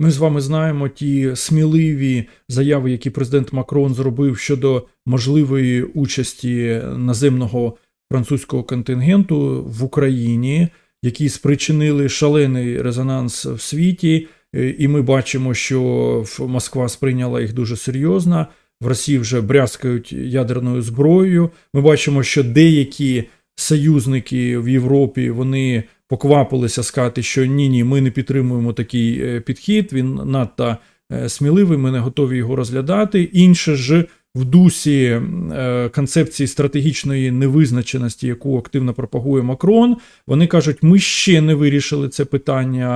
Ми з вами знаємо ті сміливі заяви, які президент Макрон зробив щодо можливої участі наземного французького контингенту в Україні, які спричинили шалений резонанс в світі. Е, І ми бачимо, що Москва сприйняла їх дуже серйозно. В Росії вже брязкають ядерною зброєю. Ми бачимо, що деякі союзники в Європі вони поквапилися сказати, що ні, ні, ми не підтримуємо такий е, підхід. Він надто е, сміливий, ми не готові його розглядати. Інше ж в дусі е, концепції стратегічної невизначеності, яку активно пропагує Макрон, вони кажуть, ми ще не вирішили це питання.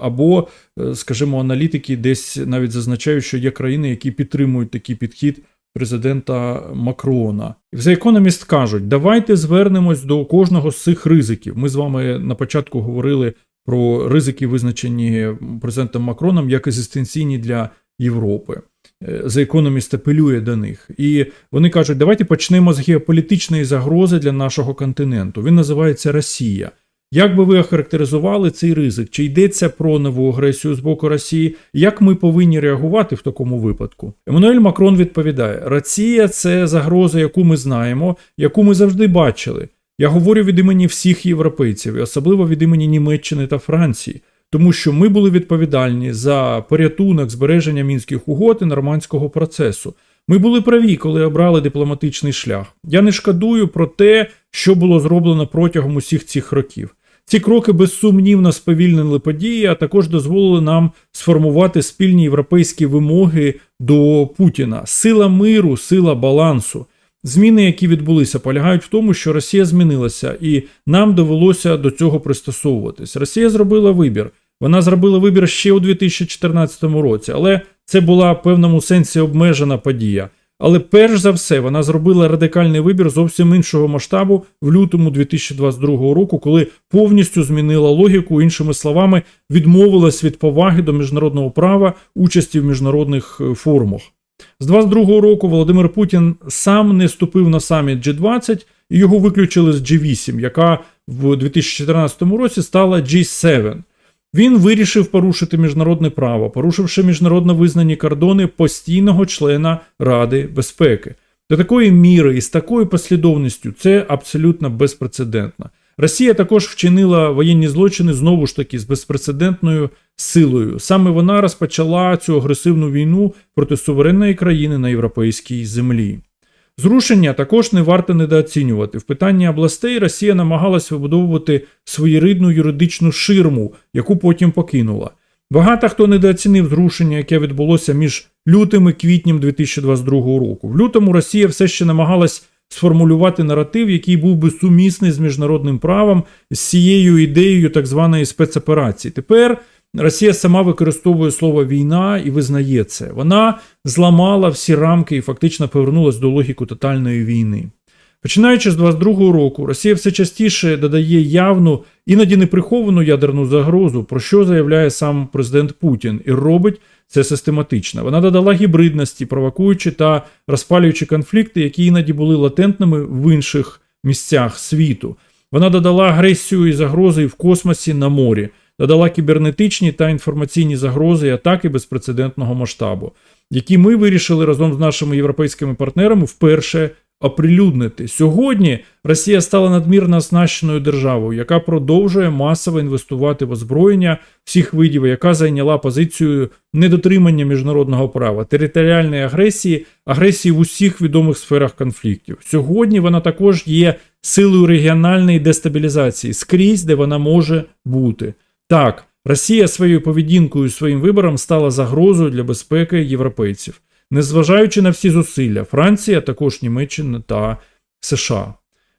Або, скажімо, аналітики десь навіть зазначають, що є країни, які підтримують такий підхід президента Макрона. В The Economist кажуть, давайте звернемось до кожного з цих ризиків. Ми з вами на початку говорили про ризики, визначені президентом Макроном як екзистенційні для Європи. Е, The Economist апелює до них. І вони кажуть, давайте почнемо з геополітичної загрози для нашого континенту. Він називається Росія. Як би ви охарактеризували цей ризик? Чи йдеться про нову агресію з боку Росії? Як ми повинні реагувати в такому випадку? Еммануель Макрон відповідає: Росія це загроза, яку ми знаємо, яку ми завжди бачили. Я говорю від імені всіх європейців, і особливо від імені Німеччини та Франції, тому що ми були відповідальні за порятунок збереження мінських угод і нормандського процесу. Ми були праві, коли обрали дипломатичний шлях. Я не шкодую про те, що було зроблено протягом усіх цих років. Ці кроки безсумнівно сповільнили події, а також дозволили нам сформувати спільні європейські вимоги до Путіна. Сила миру, сила балансу. Зміни, які відбулися, полягають в тому, що Росія змінилася, і нам довелося до цього пристосовуватись. Росія зробила вибір. Вона зробила вибір ще у 2014 році, але це була в певному сенсі обмежена подія. Але перш за все вона зробила радикальний вибір зовсім іншого масштабу в лютому 2022 року, коли повністю змінила логіку, іншими словами, відмовилась від поваги до міжнародного права участі в міжнародних е, форумах. З 22 року Володимир Путін сам не ступив на саміт G20 і його виключили з G8, яка в 2014 році стала G7. Він вирішив порушити міжнародне право, порушивши міжнародно визнані кордони постійного члена Ради безпеки. До такої міри і з такою послідовністю це абсолютно безпрецедентно. Росія також вчинила воєнні злочини знову ж таки з безпрецедентною силою. Саме вона розпочала цю агресивну війну проти суверенної країни на європейській землі. Зрушення також не варто недооцінювати. В питанні областей Росія намагалась вибудовувати своєрідну юридичну ширму, яку потім покинула. Багато хто недооцінив зрушення, яке відбулося між лютим і квітнем 2022 року. В лютому Росія все ще намагалась сформулювати наратив, який був би сумісний з міжнародним правом, з цією ідеєю так званої спецоперації. Тепер Росія сама використовує слово війна і визнає це. Вона зламала всі рамки і фактично повернулася до логіки тотальної війни. Починаючи з 22-го року, Росія все частіше додає явну, іноді неприховану ядерну загрозу, про що заявляє сам президент Путін, і робить це систематично. Вона додала гібридності, провокуючи та розпалюючи конфлікти, які іноді були латентними в інших місцях світу. Вона додала агресію і загрози в космосі на морі, додала кібернетичні та інформаційні загрози і атаки безпрецедентного масштабу, які ми вирішили разом з нашими європейськими партнерами вперше оприлюднити. Сьогодні Росія стала надмірно оснащеною державою, яка продовжує масово інвестувати в озброєння всіх видів, яка зайняла позицію недотримання міжнародного права, територіальної агресії, агресії в усіх відомих сферах конфліктів. Сьогодні вона також є силою регіональної дестабілізації скрізь, де вона може бути. Так, Росія своєю поведінкою, своїм вибором стала загрозою для безпеки європейців, незважаючи на всі зусилля Франція, а також Німеччина та США.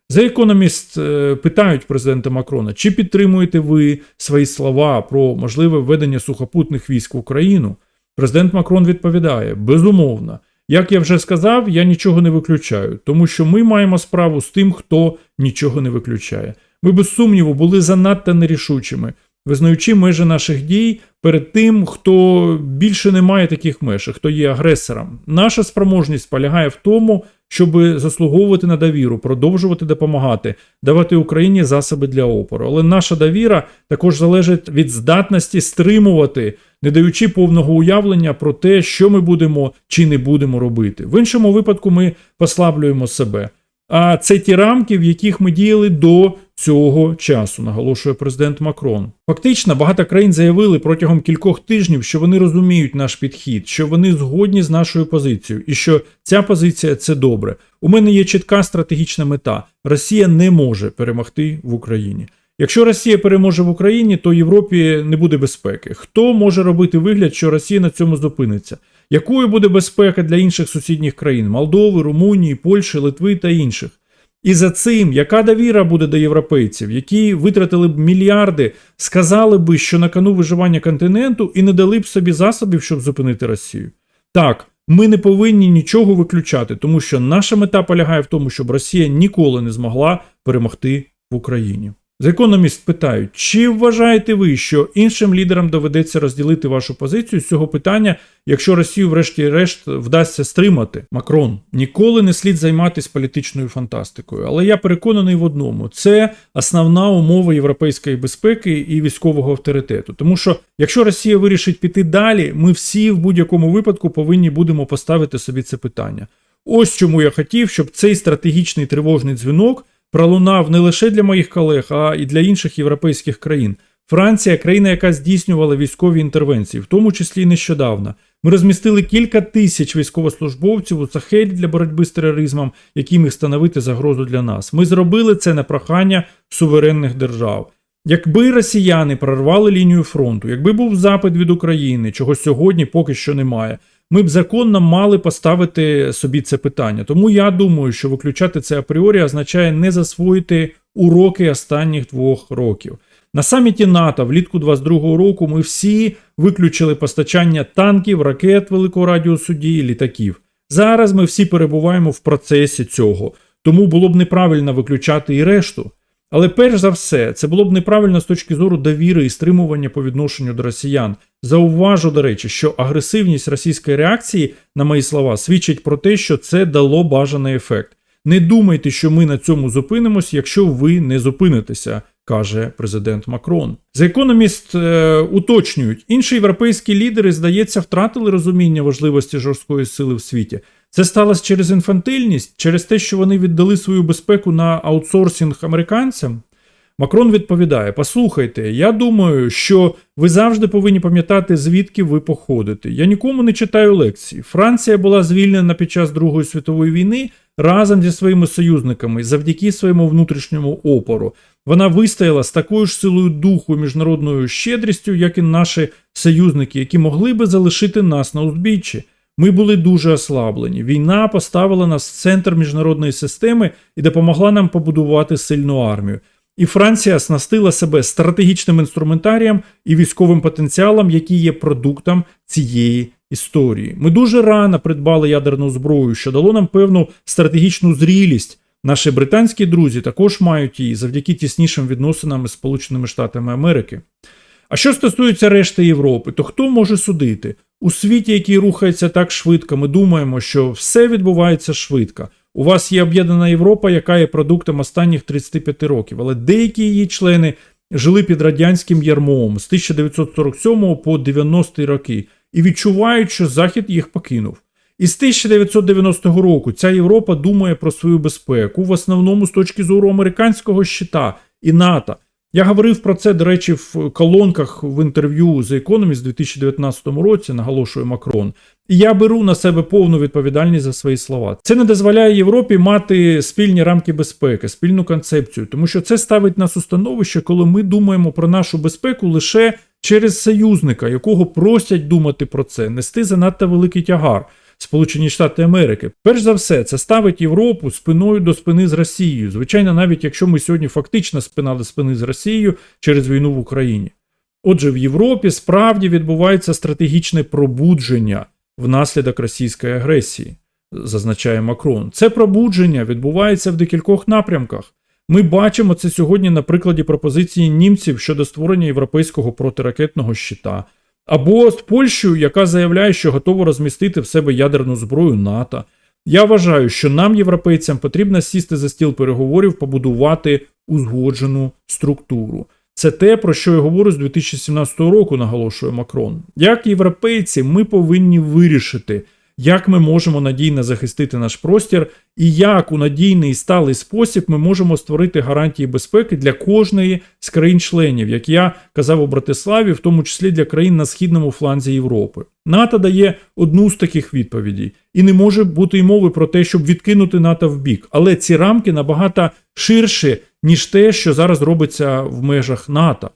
The Economist е, питають президента Макрона, чи підтримуєте ви свої слова про можливе введення сухопутних військ в Україну? Президент Макрон відповідає: безумовно. Як я вже сказав, я нічого не виключаю, тому що ми маємо справу з тим, хто нічого не виключає. Ми без сумніву були занадто нерішучими, визнаючи межі наших дій перед тим, хто більше не має таких меж, хто є агресором. Наша спроможність полягає в тому, щоб заслуговувати на довіру, продовжувати допомагати, давати Україні засоби для опору. Але наша довіра також залежить від здатності стримувати, не даючи повного уявлення про те, що ми будемо чи не будемо робити. В іншому випадку ми послаблюємо себе. А це ті рамки, в яких ми діяли до цього часу, наголошує президент Макрон. Фактично, багато країн заявили протягом кількох тижнів, що вони розуміють наш підхід, що вони згодні з нашою позицією, і що ця позиція це добре. У мене є чітка стратегічна мета: Росія не може перемогти в Україні. Якщо Росія переможе в Україні, то Європі не буде безпеки. Хто може робити вигляд, що Росія на цьому зупиниться? Якою буде безпека для інших сусідніх країн Молдови, Румунії, Польщі, Литви та інших? І за цим, яка довіра буде до європейців, які витратили б мільярди, сказали би, що на кону виживання континенту і не дали б собі засобів, щоб зупинити Росію? Так, ми не повинні нічого виключати, тому що наша мета полягає в тому, щоб Росія ніколи не змогла перемогти в Україні. Economist питають, чи вважаєте ви, що іншим лідерам доведеться розділити вашу позицію з цього питання, якщо Росію, врешті-решт, вдасться стримати? Макрон ніколи не слід займатися політичною фантастикою, але я переконаний в одному: це основна умова європейської безпеки і військового авторитету. Тому що якщо Росія вирішить піти далі, ми всі в будь-якому випадку повинні будемо поставити собі це питання. Ось чому я хотів, щоб цей стратегічний тривожний дзвінок пролунав не лише для моїх колег, а і для інших європейських країн. Франція країна, яка здійснювала військові інтервенції, в тому числі нещодавно. Ми розмістили кілька тисяч військовослужбовців у Сахелі для боротьби з тероризмом, які міг становити загрозу для нас. Ми зробили це на прохання суверенних держав. Якби росіяни прорвали лінію фронту, якби був запит від України, чого сьогодні поки що немає, ми б законно мали поставити собі це питання. Тому я думаю, що виключати це апріорі означає не засвоїти уроки останніх двох років. На саміті НАТО влітку 22-го року ми всі виключили постачання танків, ракет великого радіусу дії, літаків. Зараз ми всі перебуваємо в процесі цього, тому було б неправильно виключати і решту. Але перш за все, це було б неправильно з точки зору довіри і стримування по відношенню до росіян. Зауважу, до речі, що агресивність російської реакції на мої слова свідчить про те, що це дало бажаний ефект. Не думайте, що ми на цьому зупинимось, якщо ви не зупинитеся, каже президент Макрон. The Economist е, уточнюють, інші європейські лідери, здається, втратили розуміння важливості жорсткої сили в світі. Це сталося через інфантильність, через те, що вони віддали свою безпеку на аутсорсинг американцям. Макрон відповідає: Послухайте, я думаю, що ви завжди повинні пам'ятати, звідки ви походите. Я нікому не читаю лекції. Франція була звільнена під час Другої світової війни разом зі своїми союзниками завдяки своєму внутрішньому опору. Вона вистояла з такою ж силою духу і міжнародною щедрістю, як і наші союзники, які могли би залишити нас на узбіччі. Ми були дуже ослаблені. Війна поставила нас в центр міжнародної системи і допомогла нам побудувати сильну армію. І Франція оснастила себе стратегічним інструментарієм і військовим потенціалом, який є продуктом цієї історії. Ми дуже рано придбали ядерну зброю, що дало нам певну стратегічну зрілість. Наші британські друзі також мають її завдяки тіснішим відносинам з Сполученими Штатами Америки. А що стосується решти Європи, то хто може судити? У світі, який рухається так швидко, ми думаємо, що все відбувається швидко. У вас є об'єднана Європа, яка є продуктом останніх 35 років, але деякі її члени жили під радянським ярмом з 1947 по 90-ті роки і відчувають, що Захід їх покинув. І з 1990 року ця Європа думає про свою безпеку, в основному з точки зору американського щита і НАТО. Я говорив про це, до речі, в колонках в інтерв'ю з Economist у 2019 році, наголошує Макрон. І я беру на себе повну відповідальність за свої слова. Це не дозволяє Європі мати спільні рамки безпеки, спільну концепцію, тому що це ставить нас у становище, коли ми думаємо про нашу безпеку лише через союзника, якого просять думати про це, нести занадто великий тягар. Сполучені Штати Америки. Перш за все, це ставить Європу спиною до спини з Росією. Звичайно, навіть якщо ми сьогодні фактично спина до спини з Росією через війну в Україні. Отже, в Європі справді відбувається стратегічне пробудження внаслідок російської агресії, зазначає Макрон. Це пробудження відбувається в декількох напрямках. Ми бачимо це сьогодні на прикладі пропозиції німців щодо створення європейського протиракетного щита. Або з Польщею, яка заявляє, що готова розмістити в себе ядерну зброю НАТО. Я вважаю, що нам, європейцям, потрібно сісти за стіл переговорів, побудувати узгоджену структуру. Це те, про що я говорю з 2017 року, наголошує Макрон. Як європейці, ми повинні вирішити, як ми можемо надійно захистити наш простір, і як у надійний і сталий спосіб ми можемо створити гарантії безпеки для кожної з країн-членів, як я казав у Братиславі, в тому числі для країн на східному фланзі Європи. НАТО дає одну з таких відповідей, і не може бути й мови про те, щоб відкинути НАТО в бік. Але ці рамки набагато ширші, ніж те, що зараз робиться в межах НАТО.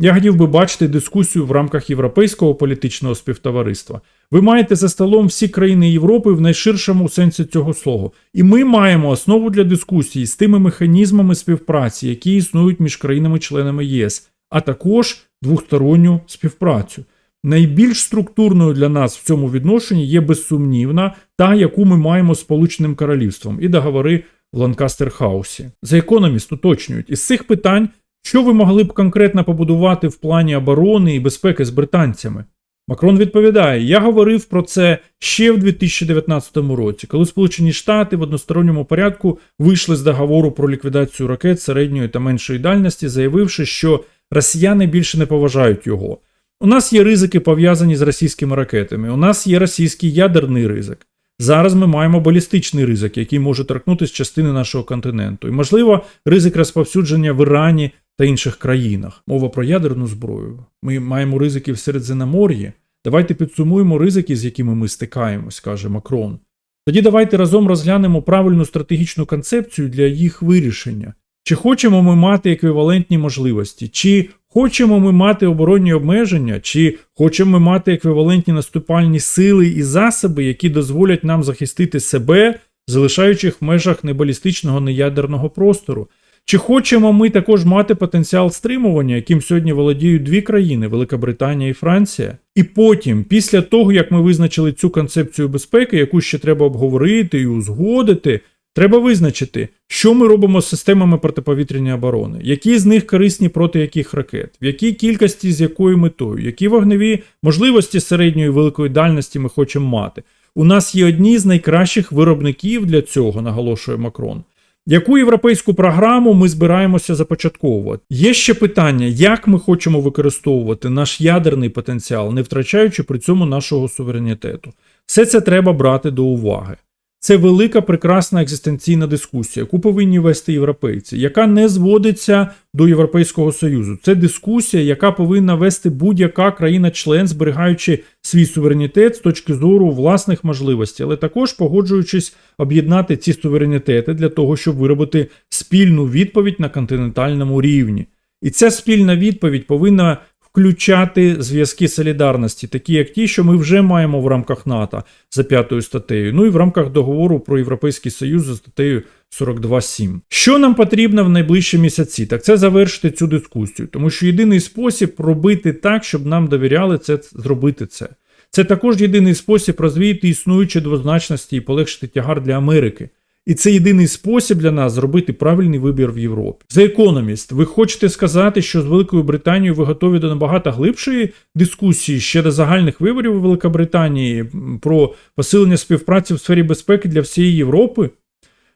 Я хотів би бачити дискусію в рамках європейського політичного співтовариства. Ви маєте за столом всі країни Європи в найширшому сенсі цього слова. І ми маємо основу для дискусії з тими механізмами співпраці, які існують між країнами-членами ЄС, а також двосторонню співпрацю. Найбільш структурною для нас в цьому відношенні є безсумнівна та, яку ми маємо з Сполученим Королівством, і договори в Ланкастер Хаусі. За економіст уточнюють із цих питань, що ви могли б конкретно побудувати в плані оборони і безпеки з британцями. Макрон відповідає: Я говорив про це ще в 2019 році, коли Сполучені Штати в односторонньому порядку вийшли з договору про ліквідацію ракет середньої та меншої дальності, заявивши, що росіяни більше не поважають його. У нас є ризики пов'язані з російськими ракетами. У нас є російський ядерний ризик. Зараз ми маємо балістичний ризик, який може торкнутися частини нашого континенту, і, можливо, ризик розповсюдження в Ірані та інших країнах. Мова про ядерну зброю. Ми маємо ризики в Середземномор'ї. Давайте підсумуємо ризики, з якими ми стикаємось, каже Макрон. Тоді давайте разом розглянемо правильну стратегічну концепцію для їх вирішення. Чи хочемо ми мати еквівалентні можливості, чи хочемо ми мати оборонні обмеження, чи хочемо ми мати еквівалентні наступальні сили і засоби, які дозволять нам захистити себе, залишаючись в межах небалістичного неядерного простору. Чи хочемо ми також мати потенціал стримування, яким сьогодні володіють дві країни Велика Британія і Франція? І потім, після того як ми визначили цю концепцію безпеки, яку ще треба обговорити і узгодити, треба визначити, що ми робимо з системами протиповітряної оборони, які з них корисні проти яких ракет, в якій кількості з якою метою, які вогневі можливості середньої великої дальності ми хочемо мати. У нас є одні з найкращих виробників для цього, наголошує Макрон. Яку європейську програму ми збираємося започатковувати? Є ще питання, як ми хочемо використовувати наш ядерний потенціал, не втрачаючи при цьому нашого суверенітету. Все це треба брати до уваги. Це велика прекрасна екзистенційна дискусія, яку повинні вести європейці, яка не зводиться до Європейського Союзу. Це дискусія, яка повинна вести будь-яка країна-член, зберігаючи свій суверенітет з точки зору власних можливостей, але також погоджуючись об'єднати ці суверенітети для того, щоб виробити спільну відповідь на континентальному рівні. І ця спільна відповідь повинна включати зв'язки солідарності, такі як ті, що ми вже маємо в рамках НАТО за п'ятою статтею, ну і в рамках договору про Європейський Союз за статтею 42.7. Що нам потрібно в найближчі місяці? Так це завершити цю дискусію, тому що єдиний спосіб робити так, щоб нам довіряли це зробити це. Це також єдиний спосіб розвіяти існуючі двозначності і полегшити тягар для Америки. І це єдиний спосіб для нас зробити правильний вибір в Європі. За економіст, ви хочете сказати, що з Великою Британією ви готові до набагато глибшої дискусії ще до загальних виборів у Великобританії про посилення співпраці в сфері безпеки для всієї Європи?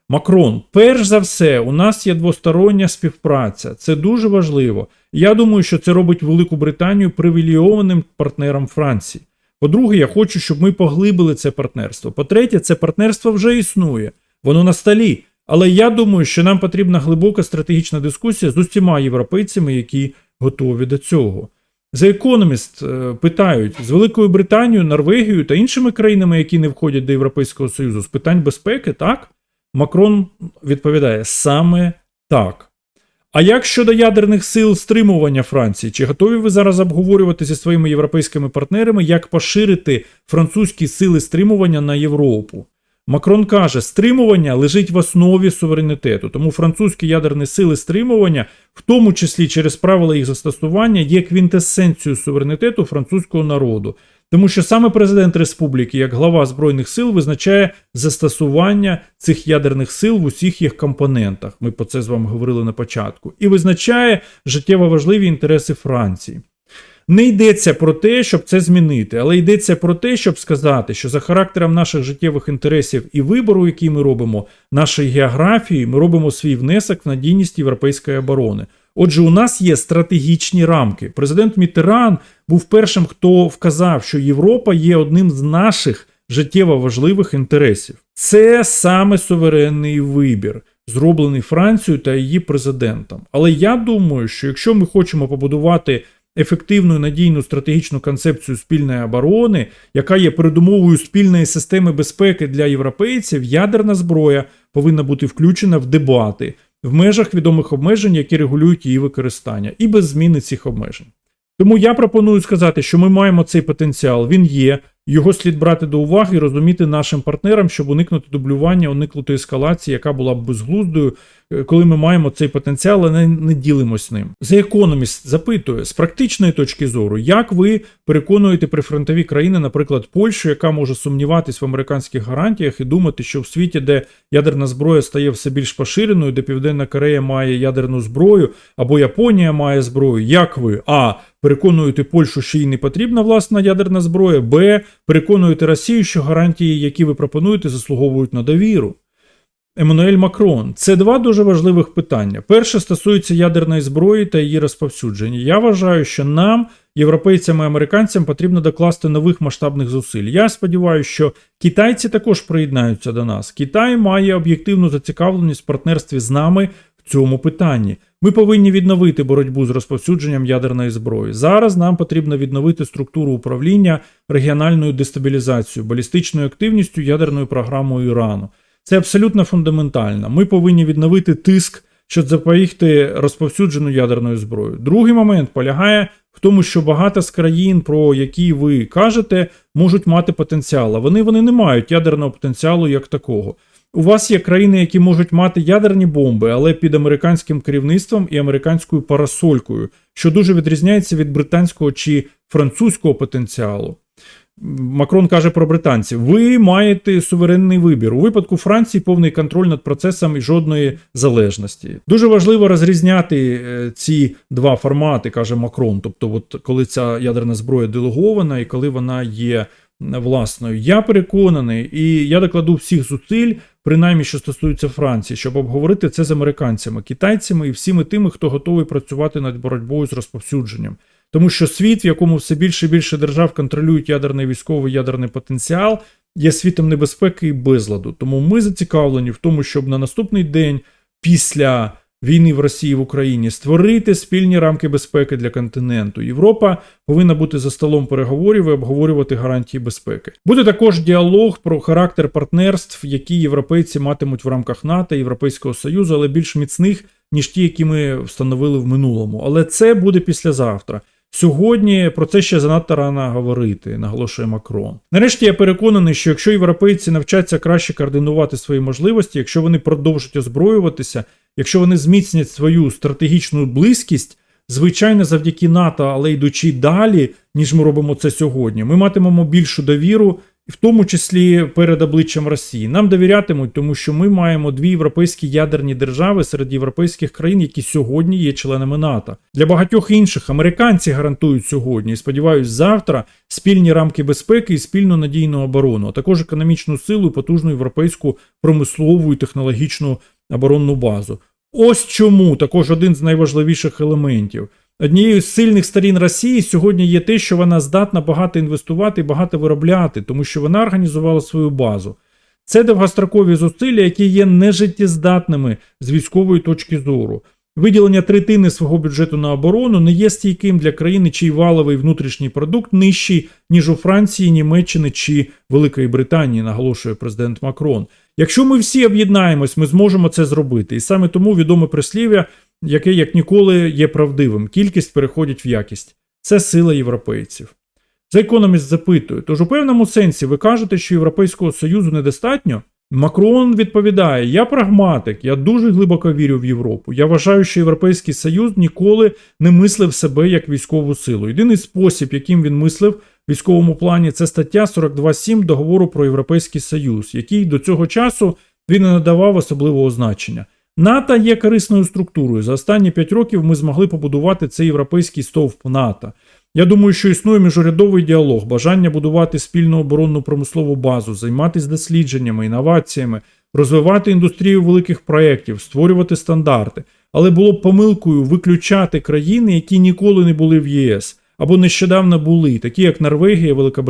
Макрон, перш за все, у нас є двостороння співпраця. Це дуже важливо. Я думаю, що це робить Велику Британію привілейованим партнером Франції. По-друге, я хочу, щоб ми поглибили це партнерство. По-третє, це партнерство вже існує. Воно на столі. Але я думаю, що нам потрібна глибока стратегічна дискусія з усіма європейцями, які готові до цього. За економіст питають з Великою Британією, Норвегією та іншими країнами, які не входять до Європейського Союзу, з питань безпеки, так? Макрон відповідає саме так. А як щодо ядерних сил стримування Франції, чи готові ви зараз обговорювати зі своїми європейськими партнерами, як поширити французькі сили стримування на Європу? Макрон каже, стримування лежить в основі суверенітету, тому французькі ядерні сили стримування, в тому числі через правила їх застосування, є квінтесенцією суверенітету французького народу. Тому що саме президент республіки, як глава Збройних сил, визначає застосування цих ядерних сил в усіх їх компонентах. Ми про це з вами говорили на початку, і визначає життєво важливі інтереси Франції. Не йдеться про те, щоб це змінити, але йдеться про те, щоб сказати, що за характером наших життєвих інтересів і вибору, який ми робимо, нашої географії, ми робимо свій внесок в надійність європейської оборони. Отже, у нас є стратегічні рамки. Президент Мітеран був першим, хто вказав, що Європа є одним з наших життєво важливих інтересів. Це саме суверенний вибір, зроблений Францією та її президентом. Але я думаю, що якщо ми хочемо побудувати ефективну надійну стратегічну концепцію спільної оборони, яка є передумовою спільної системи безпеки для європейців, ядерна зброя повинна бути включена в дебати в межах відомих обмежень, які регулюють її використання, і без зміни цих обмежень. Тому я пропоную сказати, що ми маємо цей потенціал, він є. Його слід брати до уваги і розуміти нашим партнерам, щоб уникнути дублювання, уникнути ескалації, яка була б безглуздою, е, коли ми маємо цей потенціал, але не, ділимось ним. The Economist запитує з практичної точки зору, як ви переконуєте прифронтові країни, наприклад, Польщу, яка може сумніватись в американських гарантіях і думати, що в світі, де ядерна зброя стає все більш поширеною, де Південна Корея має ядерну зброю, або Японія має зброю, як ви а переконуєте Польщу, що їй не потрібна власна ядерна зброя, б. Переконуєте Росію, що гарантії, які ви пропонуєте, заслуговують на довіру. Еммануель Макрон це два дуже важливих питання. Перше стосується ядерної зброї та її розповсюдження. Я вважаю, що нам, європейцям і американцям, потрібно докласти нових масштабних зусиль. Я сподіваюся, що китайці також приєднаються до нас. Китай має об'єктивну зацікавленість в партнерстві з нами в цьому питанні. Ми повинні відновити боротьбу з розповсюдженням ядерної зброї. Зараз нам потрібно відновити структуру управління регіональною дестабілізацією, балістичною активністю, ядерною програмою Ірану. Це абсолютно фундаментально. Ми повинні відновити тиск, щоб запобігти розповсюджену ядерною зброєю. Другий момент полягає в тому, що багато з країн, про які ви кажете, можуть мати потенціал. А вони, вони не мають ядерного потенціалу як такого. У вас є країни, які можуть мати ядерні бомби, але під американським керівництвом і американською парасолькою, що дуже відрізняється від британського чи французького потенціалу. Макрон каже про британців: ви маєте суверенний вибір. У випадку Франції повний контроль над процесом і жодної залежності. Дуже важливо розрізняти е, ці два формати, каже Макрон. Тобто, от коли ця ядерна зброя делегована і коли вона є власною. Я переконаний, і я докладу всіх зусиль, принаймні що стосується Франції, щоб обговорити це з американцями, китайцями і всіми тими, хто готовий працювати над боротьбою з розповсюдженням. Тому що світ, в якому все більше і більше держав контролюють ядерний військовий ядерний потенціал, є світом небезпеки і безладу. Тому ми зацікавлені в тому, щоб на наступний день після війни в Росії в Україні створити спільні рамки безпеки для континенту. Європа повинна бути за столом переговорів і обговорювати гарантії безпеки. Буде також діалог про характер партнерств, які європейці матимуть в рамках НАТО, Європейського Союзу, але більш міцних ніж ті, які ми встановили в минулому. Але це буде післязавтра. Сьогодні про це ще занадто рано говорити, наголошує Макрон. Нарешті я переконаний, що якщо європейці навчаться краще координувати свої можливості, якщо вони продовжать озброюватися, якщо вони зміцнять свою стратегічну близькість, звичайно, завдяки НАТО, але йдучи далі, ніж ми робимо це сьогодні, ми матимемо більшу довіру в тому числі перед обличчям Росії. Нам довірятимуть, тому що ми маємо дві європейські ядерні держави серед європейських країн, які сьогодні є членами НАТО. Для багатьох інших американці гарантують сьогодні і сподіваюсь, завтра спільні рамки безпеки і спільну надійну оборону, а також економічну силу і потужну європейську промислову і технологічну оборонну базу. Ось чому також один з найважливіших елементів. Однією з сильних сторін Росії сьогодні є те, що вона здатна багато інвестувати і багато виробляти, тому що вона організувала свою базу. Це довгострокові зусилля, які є нежиттєздатними з військової точки зору. Виділення третини свого бюджету на оборону не є стійким для країни, чий валовий внутрішній продукт нижчий, ніж у Франції, Німеччини чи Великої Британії, наголошує президент Макрон. Якщо ми всі об'єднаємось, ми зможемо це зробити. І саме тому відоме прислів'я яке як ніколи є правдивим. Кількість переходить в якість. Це сила європейців. За економіст запитує, тож у певному сенсі ви кажете, що Європейського Союзу недостатньо? Макрон відповідає: Я прагматик, я дуже глибоко вірю в Європу. Я вважаю, що Європейський Союз ніколи не мислив себе як військову силу. Єдиний спосіб, яким він мислив військовому плані, це стаття 42.7 договору про Європейський Союз, який до цього часу він не надавав особливого значення. НАТО є корисною структурою. За останні 5 років ми змогли побудувати цей європейський стовп НАТО. Я думаю, що існує міжурядовий діалог, бажання будувати спільну оборонну промислову базу, займатися дослідженнями, інноваціями, розвивати індустрію великих проєктів, створювати стандарти. Але було б помилкою виключати країни, які ніколи не були в ЄС або нещодавно були, такі як Норвегія, Велика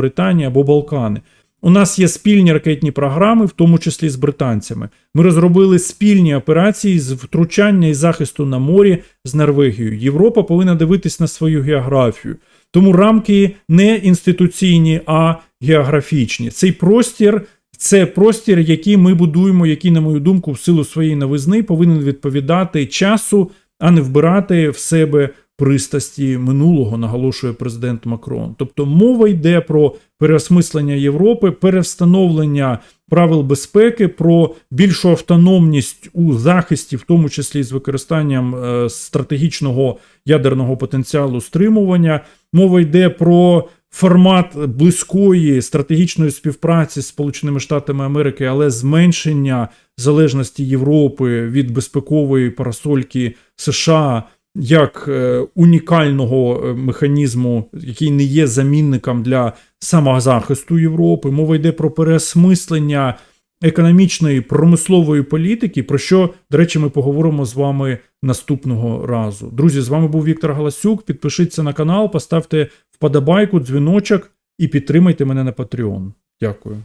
або Балкани. У нас є спільні ракетні програми, в тому числі з британцями. Ми розробили спільні операції з втручання і захисту на морі з Норвегією. Європа повинна дивитись на свою географію. Тому рамки не інституційні, а географічні. Цей простір це простір, який ми будуємо, який, на мою думку, в силу своєї новизни повинен відповідати часу, а не вбирати в себе пристрасті минулого, наголошує президент Макрон. Тобто мова йде про переосмислення Європи, перевстановлення правил безпеки, про більшу автономність у захисті, в тому числі з використанням е, стратегічного ядерного потенціалу стримування. Мова йде про формат близької стратегічної співпраці з Сполученими Штатами Америки, але зменшення залежності Європи від безпекової парасольки США як е, унікального е, механізму, який не є замінником для самозахисту Європи. Мова йде про переосмислення економічної промислової політики, про що, до речі, ми поговоримо з вами наступного разу. Друзі, з вами був Віктор Галасюк. Підпишіться на канал, поставте вподобайку, дзвіночок і підтримайте мене на Patreon. Дякую.